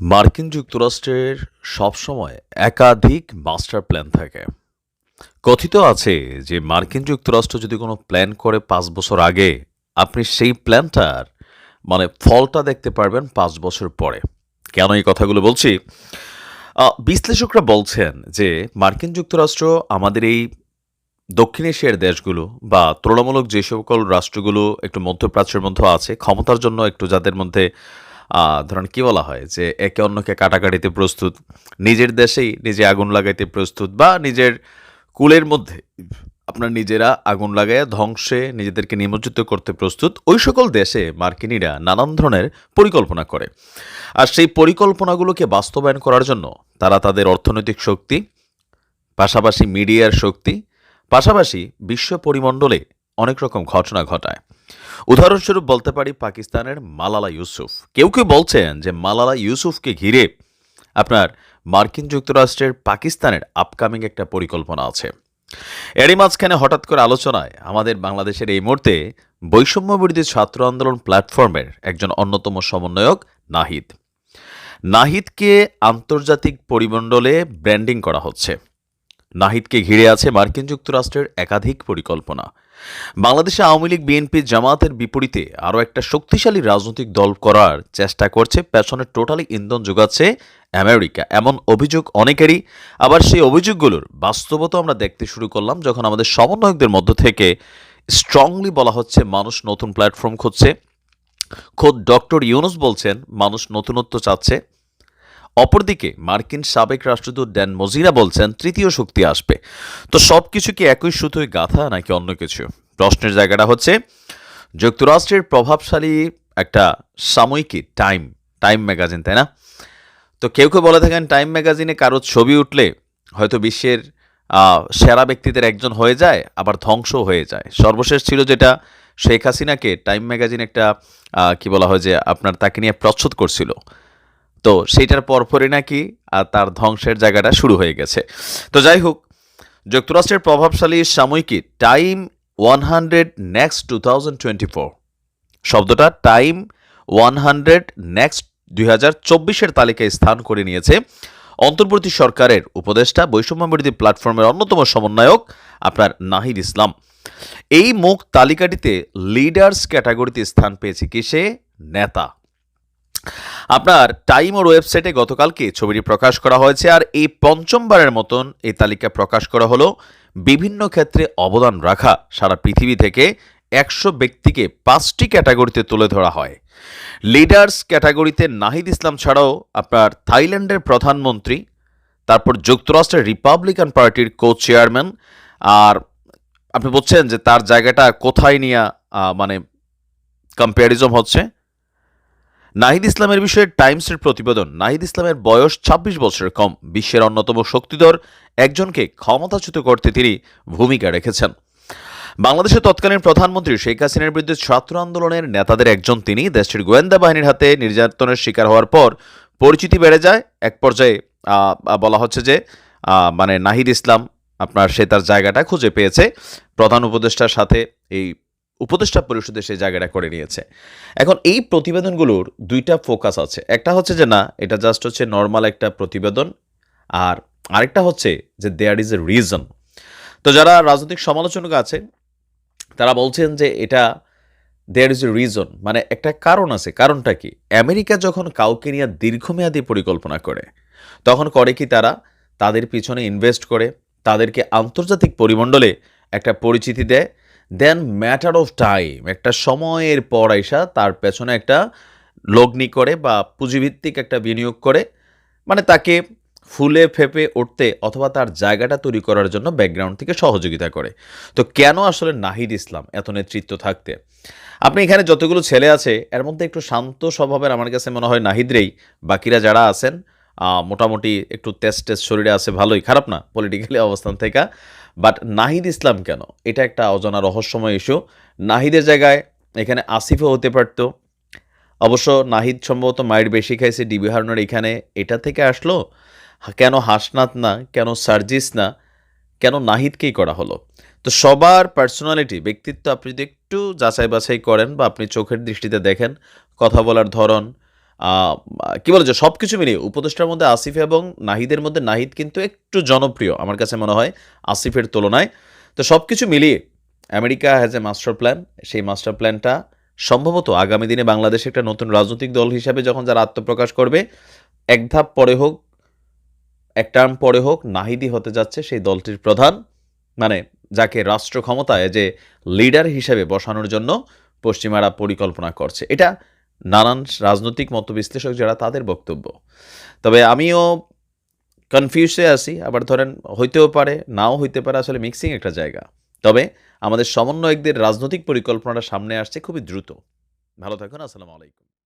মার্কিন যুক্তরাষ্ট্রের সবসময় একাধিক মাস্টার প্ল্যান থাকে। কথিত আছে যে মার্কিন যুক্তরাষ্ট্র যদি কোনো প্ল্যান করে পাঁচ বছর আগে, আপনি সেই প্ল্যানটার মানে ফলটা দেখতে পারবেন পাঁচ বছর পরে। কেন এই কথাগুলো বলছি? বিশ্লেষকরা বলছেন যে মার্কিন যুক্তরাষ্ট্র আমাদের এই দক্ষিণ এশিয়ার দেশগুলো বা তুলনামূলক যে সকল রাষ্ট্রগুলো একটু মধ্যপ্রাচ্যের মধ্যে আছে, ক্ষমতার জন্য একটু যাদের মধ্যে ধরেন কি বলা হয় যে একে অন্যকে কাটাকাটিতে প্রস্তুত, নিজের দেশেই নিজে আগুন লাগাইতে প্রস্তুত বা নিজের কুলের মধ্যে আপনার নিজেরা আগুন লাগায় ধ্বংসে নিজেদেরকে নিমজ্জিত করতে প্রস্তুত, ওই সকল দেশে মার্কিনীরা নানান ধরনের পরিকল্পনা করে। আর সেই পরিকল্পনাগুলোকে বাস্তবায়ন করার জন্য তারা তাদের অর্থনৈতিক শক্তি, পাশাপাশি মিডিয়ার শক্তি, পাশাপাশি বিশ্ব পরিমণ্ডলে অনেক রকম ঘটনা ঘটায়। উদাহরণস্বরূপ বলতে পারি পাকিস্তানের মালালা ইউসুফ। কেউ কেউ বলছেন যে মালালা ইউসুফকে ঘিরে আপনার মার্কিন যুক্তরাষ্ট্রের পাকিস্তানের আপকামিং একটা পরিকল্পনা আছে। এরই মাঝখানে হঠাৎ করে আলোচনায় আমাদের বাংলাদেশের এই মুহূর্তে বৈষম্য বিরোধী ছাত্র আন্দোলন প্ল্যাটফর্মের একজন অন্যতম সমন্বয়ক নাহিদ। নাহিদকে আন্তর্জাতিক পরিমণ্ডলে ব্র্যান্ডিং করা হচ্ছে। নাহিদকে ঘিরে আছে মার্কিন যুক্তরাষ্ট্রের একাধিক পরিকল্পনা। বাংলাদেশে আওয়ামী লীগ, বিএনপি জামাতের বিপরীতে আরও একটা শক্তিশালী রাজনৈতিক দল করার চেষ্টা করছে, পেছনে টোটালি ইন্ধন যোগাচ্ছে আমেরিকা। এমন অভিযোগ অনেকেরই, আবার সেই অভিযোগগুলোর বাস্তবতা আমরা দেখতে শুরু করলাম যখন আমাদের সমন্বয়কদের মধ্য থেকে স্ট্রংলি বলা হচ্ছে, মানুষ নতুন প্ল্যাটফর্ম খুঁজছে। খোদ ডক্টর ইউনুস বলছেন, মানুষ নতুনত্ব চাচ্ছে। অপরদিকে মার্কিন সাবেক রাষ্ট্রদূত ড্যান মজিরা বলছেন তৃতীয় শক্তি আসবে। তো সব কিছু কি একই সুতোয় গাথা নাকি অন্য কিছু? প্রশ্নের জায়গাটা হচ্ছে, যুক্তরাষ্ট্রের প্রভাবশালী একটা সাময়িকী টাইম টাইম ম্যাগাজিন, তাই না? তো কেউ কেউ বলে থাকেন টাইম ম্যাগাজিনে কারও ছবি উঠলে হয়তো বিশ্বের সেরা ব্যক্তিদের একজন হয়ে যায়, আবার ধ্বংস হয়ে যায়। সর্বশেষ ছিল যেটা শেখ হাসিনাকে টাইম ম্যাগাজিন একটা কি বলা হয় যে আপনার তাকে নিয়ে প্রচ্ছদ করছিল। তো সেইটার পরপরই নাকি তার ধ্বংসের জায়গাটা শুরু হয়ে গেছে। তো যাই হোক, যুক্তরাষ্ট্রের প্রভাবশালী সাময়িকী Time one hundred next two thousand twenty four. শব্দটা টাইম ওয়ান হান্ড্রেড নেক্সট দুই হাজার চব্বিশের তালিকায় স্থান করে নিয়েছে অন্তর্বর্তী সরকারের উপদেষ্টা, বৈষম্য বিরোধী প্ল্যাটফর্মের অন্যতম সমন্বয়ক আপনার নাহিদ ইসলাম। এই মুখ তালিকাটিতে লিডার্স ক্যাটাগরিতে স্থান পেয়েছে কিসে? নেতা। আপনার টাইম ওর ওয়েবসাইটে গতকালকে ছবিটি প্রকাশ করা হয়েছে, আর এই পঞ্চমবারের মতন এই তালিকা প্রকাশ করা হলো। বিভিন্ন ক্ষেত্রে অবদান রাখা সারা পৃথিবী থেকে একশো ব্যক্তিকে পাঁচটি ক্যাটাগরিতে তুলে ধরা হয়। লিডার্স ক্যাটাগরিতে নাহিদ ইসলাম ছাড়াও আপনার থাইল্যান্ডের প্রধানমন্ত্রী, তারপর যুক্তরাষ্ট্রের রিপাবলিকান পার্টির কো চেয়ারম্যান আর আপনি বলছেন যে তার জায়গাটা কোথায় নিয়ে মানে কম্প্যারিজম হচ্ছে। নাহিদ ইসলামের বিষয়ে টাইমসের প্রতিবেদন। নাহিদ ইসলামের বয়স ২৬ বছরের কম। বিশ্বের অন্যতম শক্তিধর, একজনকে ক্ষমতাচ্যুত করতে তিনি ভূমিকা রেখেছেন। বাংলাদেশের তৎকালীন প্রধানমন্ত্রী শেখ হাসিনার বিরুদ্ধে ছাত্র আন্দোলনের নেতাদের একজন তিনি। দেশটির গোয়েন্দা বাহিনীর হাতে নির্যাতনের শিকার হওয়ার পর পরিচিতি বেড়ে যায়। এক পর্যায়ে বলা হচ্ছে যে মানে নাহিদ ইসলাম আপনার সে তার জায়গাটা খুঁজে পেয়েছে। প্রধান উপদেষ্টার সাথে এই উপদেষ্টা পরিষদে সেই জায়গাটা করে নিয়েছে। এখন এই প্রতিবেদনগুলোর দুইটা ফোকাস আছে। একটা হচ্ছে যে, না, এটা জাস্ট হচ্ছে নর্মাল একটা প্রতিবেদন। আর আরেকটা হচ্ছে যে দেয়ার ইজ এ রিজন তো যারা রাজনৈতিক সমালোচক আছে, তারা বলছেন যে, এটা দেয়ার ইজ এ রিজন মানে একটা কারণ আছে। কারণটা কি? আমেরিকা যখন কাউকে নিয়ে দীর্ঘমেয়াদী পরিকল্পনা করে, তখন করে কি তারা? তাদের পিছনে ইনভেস্ট করে, তাদেরকে আন্তর্জাতিক পরিমণ্ডলে একটা পরিচিতি দেয় দেন ম্যাটার অফ টাইম একটা সময়ের পর আইসা তার পেছনে একটা লগ্নি করে বা পুঁজিভিত্তিক একটা বিনিয়োগ করে মানে তাকে ফুলে ফেপে উঠতে অথবা তার জায়গাটা তৈরি করার জন্য ব্যাকগ্রাউন্ড থেকে সহযোগিতা করে। তো কেন আসলে নাহিদ ইসলাম এত নেতৃত্ব থাকতে? আপনি এখানে যতগুলো ছেলে আছে, এর মধ্যে একটু শান্ত স্বভাবের আমার কাছে মনে হয় নাহিদরেই বাকিরা যারা আছেন মোটামুটি একটু টেস্ট টেস্ট শরীরে আছে, ভালোই। খারাপ না পলিটিক্যালি অবস্থান থেকে। বাট নাহিদ ইসলাম কেন? এটা একটা অজানা রহস্যময় ইস্যু নাহিদের জায়গায় এখানে আসিফও হতে পারতো। অবশ্য নাহিদ সম্ভবত মায়ের বেশি খাইছে ডিবি হারুনের এখানে। এটা থেকে আসলো, কেন হাসনাত না, কেন সার্জিস না, কেন নাহিদকেই করা হলো? তো সবার পার্সোনালিটি ব্যক্তিত্ব আপনি যদি একটু যাচাই বাছাই করেন বা আপনি চোখের দৃষ্টিতে দেখেন, কথা বলার ধরন কি বলে যে সব কিছু মিলিয়ে উপদেষ্টার মধ্যে আসিফ এবং নাহিদের মধ্যে নাহিদ কিন্তু একটু জনপ্রিয়, আমার কাছে মনে হয় আসিফের তুলনায়। তো সব কিছু মিলিয়ে America has a master plan সেই মাস্টার প্ল্যানটা সম্ভবত আগামী দিনে বাংলাদেশে একটা নতুন রাজনৈতিক দল হিসাবে যখন যারা আত্মপ্রকাশ করবে, এক ধাপ পরে হোক, এক টার্ম পরে হোক নাহিদি হতে যাচ্ছে সেই দলটির প্রধান। মানে যাকে রাষ্ট্র ক্ষমতায় যে লিডার হিসেবে বসানোর জন্য পশ্চিমারা পরিকল্পনা করছে। এটা নানান রাজনৈতিক মত বিশ্লেষক যারা তাদের বক্তব্য। তবে আমিও কনফিউজে আছি, আবার ধরেন হইতেও পারে, নাও হইতে পারে, আসলে মিক্সিং একটা জায়গা। তবে আমাদের সমন্বয়কদের রাজনৈতিক পরিকল্পনাটা সামনে আসছে খুবই দ্রুত। ভালো থাকুন, আসসালামু আলাইকুম।